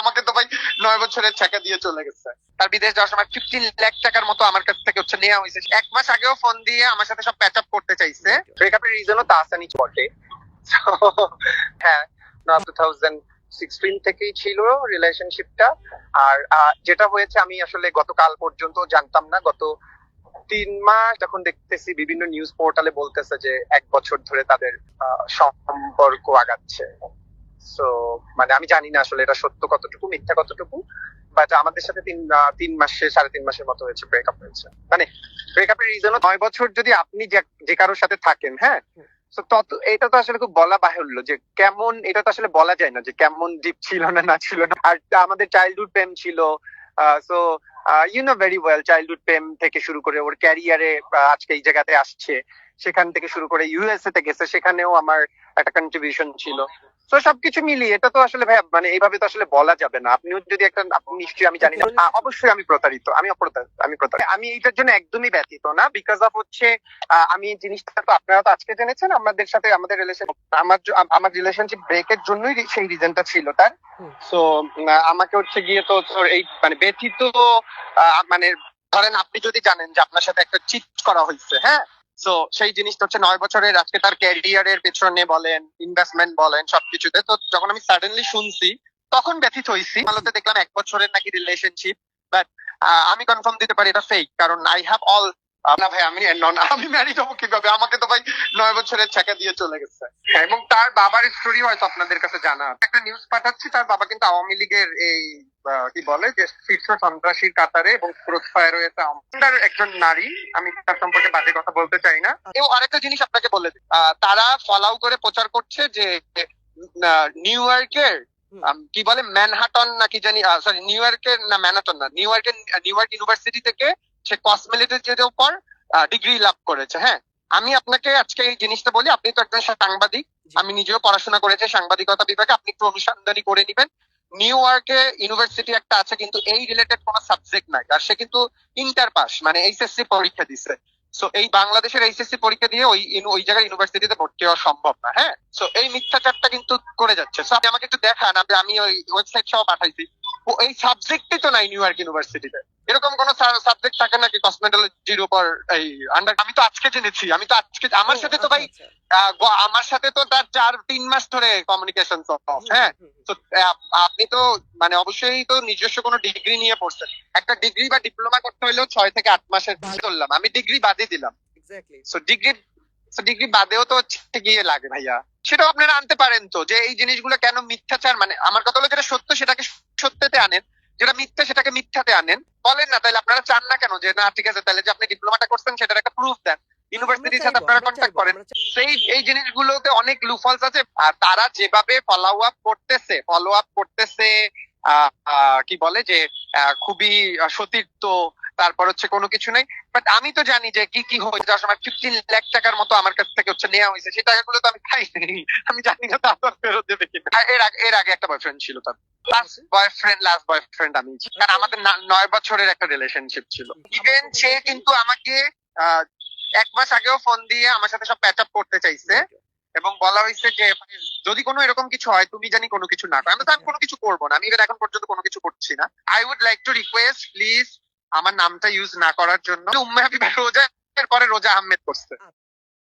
আমাকে তো ভাই নয় বছরের ছাকা দিয়ে চলে গেছে। তার বিদেশ যাওয়ার সময় ফিফটিন লাখ টাকার মতো আমার কাছ থেকে হচ্ছে নেওয়া হয়েছে। এক মাস আগেও ফোন দিয়ে আমার সাথে সব প্যাচ আপ করতে চাইছে। ব্রেকআপের রিজনও তাসানি বটে। So, হ্যাঁ টু থাউজেন্ড সিক্সটিন থেকেই ছিল রিলেশনশিপটা আর যেটা হয়েছে আমি আসলে গতকাল পর্যন্ত জানতাম না। গত তিন মাস যখন দেখতেছি বিভিন্ন নিউজ পোর্টালে বলতেছে যে এক বছর ধরে তাদের সম্পর্ক আগাচ্ছে। সো মানে আমি জানি না আসলে এটা সত্য কতটুকু, মিথ্যা কতটুকু বাট আমাদের সাথে তিন তিন মাসে, সাড়ে তিন মাসের মতো হয়েছে ব্রেকআপ হয়েছে। মানে ব্রেকআপের রিজনও নয় বছর যদি আপনি যে- কারোর সাথে থাকেন হ্যাঁ? তত, এটা তো আসলে খুব বলা বাহুল্য যে কেমন, এটা তো আসলে বলা যায় না যে কেমন ডিপ ছিল না না ছিল না। আর আমাদের চাইল্ডহুড প্রেম ছিল so you know very well childhood প্রেম থেকে শুরু করে ওর ক্যারিয়ারে আজকে এই জায়গাতে আসছে। সেখান থেকে শুরু করে ইউএসএ তে গেছে সেখানেও আমার একটা কন্ট্রিবিউশন ছিল। তো সবকিছু মিলিয়ে এটা তো আসলে ভাই মানে এইভাবে তো আসলে বলা যাবে না। আপনিও যদি একটা আপনি নিশ্চয়ই আমি জানি না। অবশ্যই আমি প্রতারিত আমি অপ্রতারিত আমি প্রতারিত। আমি এইটার জন্য একদমই ব্যতীত না বিকজ অফ হচ্ছে আমি এই জিনিসটা তো আপনারা তো আজকে জেনেছেন আমাদের সাথে আমাদের রিলেশন আমার আমার রিলেশনশিপ ব্রেকের জন্যই সেই রিজনটা ছিল তার। সো আমাকে হচ্ছে গিয়ে তো এই মানে ব্যথিত আহ, মানে ধরেন আপনি যদি জানেন যে আপনার সাথে একটা চিট করা হয়েছে হ্যাঁ? সো সেই জিনিসটা হচ্ছে নয় বছরের আজকে তার ক্যারিয়ারের পেছনে বলেন ইনভেস্টমেন্ট বলেন, সবকিছুতে। তো যখন আমি সাডেনলি শুনছি, তখন ব্যথিত হয়েছি আলোতে দেখলাম এক বছরের নাকি রিলেশনশিপ বাট আমি কনফার্ম দিতে পারি এটা ফেক কারণ আই হ্যাভ অল না ভাই, আমি আমি ম্যারিড হব কীভাবে? আমাকে তো ভাই নয় বছরের ছাকা দিয়ে চলে গেছে। এবং তার বাবার স্টোরি হয়তো আপনাদের কাছে জানা একটা নিউজ পাঠাচ্ছি, তার বাবা কিন্তু আওয়ামী লীগের এই কি বলে যে শীর্ষ সন্ত্রাসীর কাতারে এবং ক্রস ফায়ার হয়েছে আমার একজন নারী আমি তার সম্পর্কে বাজে কথা বলতে চাই না। এবং আরেকটা জিনিস আপনাকে বলে দিই। তারা ফলাও করে প্রচার করছে যে নিউ ইয়র্কের কি বলে ম্যানহাটন নাকি জানি সরি নিউ ইয়র্কের না ম্যানহাটন না নিউ ইয়র্কের নিউ ইয়র্ক ইউনিভার্সিটি থেকে সে কসমেটিক্সের উপর ডিগ্রি লাভ করেছে হ্যাঁ। আমি আপনাকে আজকে এই জিনিসটা বলি আপনি তো একজন সাংবাদিক আমি নিজেও পড়াশোনা করেছি সাংবাদিকতা বিভাগে আপনি একটু অনুসন্ধানী করে নেবেন। নিউ ইয়র্কে ইউনিভার্সিটি একটা আছে, কিন্তু এই রিলেটেড কোনো সাবজেক্ট নাই। আর সে কিন্তু ইন্টার পাস মানে এইচএসসি পরীক্ষা দিছে। সো এই বাংলাদেশের এইচএসসি পরীক্ষা দিয়ে ওই ওই জায়গায় ইউনিভার্সিটিতে ভর্তি হওয়া সম্ভব না হ্যাঁ? সো এই মিথ্যাচারটা কিন্তু করে যাচ্ছে। সো আপনি আমাকে একটু দেখান আমি- ওই ওয়েবসাইট সহ পাঠাইছি। এই সাবজেক্টই তো নাই নিউ ইয়র্ক ইউনিভার্সিটিতে এরকম কোন সাবজেক্ট থাকে নাকি কসমেটোলজির উপর? এই আন্ডার আমি তো আজকে জেনেছি আমি তো আজকে আমার সাথে তো ভাই আচ্ছা, আহ, গ- আমার সাথে তো তার চার তিন মাস ধরে কমিউনিকেশন হ্যাঁ? তো আপনি তো মানে অবশ্যই তো নিজস্ব কোনো ডিগ্রি নিয়ে পড়ছেন। একটা ডিগ্রি বা ডিপ্লোমা করতে হলেও ছয় থেকে আট মাসের ধরলাম। আমি ডিগ্রি বাদে দিলাম। সো ডিগ্রি ডিগ্রি বাদেও তো হচ্ছে গিয়ে লাগে ভাইয়া। সেটাও আপনারা আনতে পারেন তো যে এই জিনিসগুলো কেন মিথ্যাচার মানে আমার কথা হলো যেটা সত্য সেটাকে সত্যতে আনেন। যেটা মিথ্যা সেটাকে মিথ্যাতে আনেন বলেন না তাহলে আপনারা চান না কেন যে না ঠিক আছে তাহলে যে আপনি ডিপ্লোমাটা করছেন সেটার একটা প্রুফ দেন। ইউনিভার্সিটির সাথে আপনারা কন্ট্যাক্ট করেন। সেই এই জিনিসগুলোতে অনেক লুফলস আছে আর তারা যেভাবে ফলো আপ করতেছে ফলো আপ করতেছে কি বলে যে আহ, খুবই সতীর্থ তারপর হচ্ছে কোনো কিছু নেই। বাট আমি তো জানি যে কি কি হয়ে যাওয়ার সময় ফিফটিন লাখ টাকার মতো আমার কাছ থেকে হচ্ছে নেওয়া হয়েছে সেই টাকাগুলো তো আমি খাইনি। আমি জানি না তারপর ফেরত দেবে এর আগে এর আগে একটা বয়ফ্রেন্ড ছিল তার। লাস্ট বয়ফ্রেন্ড লাস্ট বয়ফ্রেন্ড আমি কারণ আমাদের নয় বছরের একটা রিলেশনশিপ ছিল। ইভেন সে কিন্তু আমাকে এক মাস আগেও ফোন দিয়ে আমার সাথে সব প্যাচ আপ করতে চাইছে। এবং বলা হয়েছে যে যদি কোনো এরকম কিছু হয় তুমি জানি কোনো কিছু না করো। আমি তো আমি কোনো কিছু করব না। আমি এখন পর্যন্ত কোনো কিছু করছি না। I would like to request please আমার নামটা ইউজ না করার জন্য। উম্মে হাবিবা রোজা এর পরে রোজা আহমেদ করছে।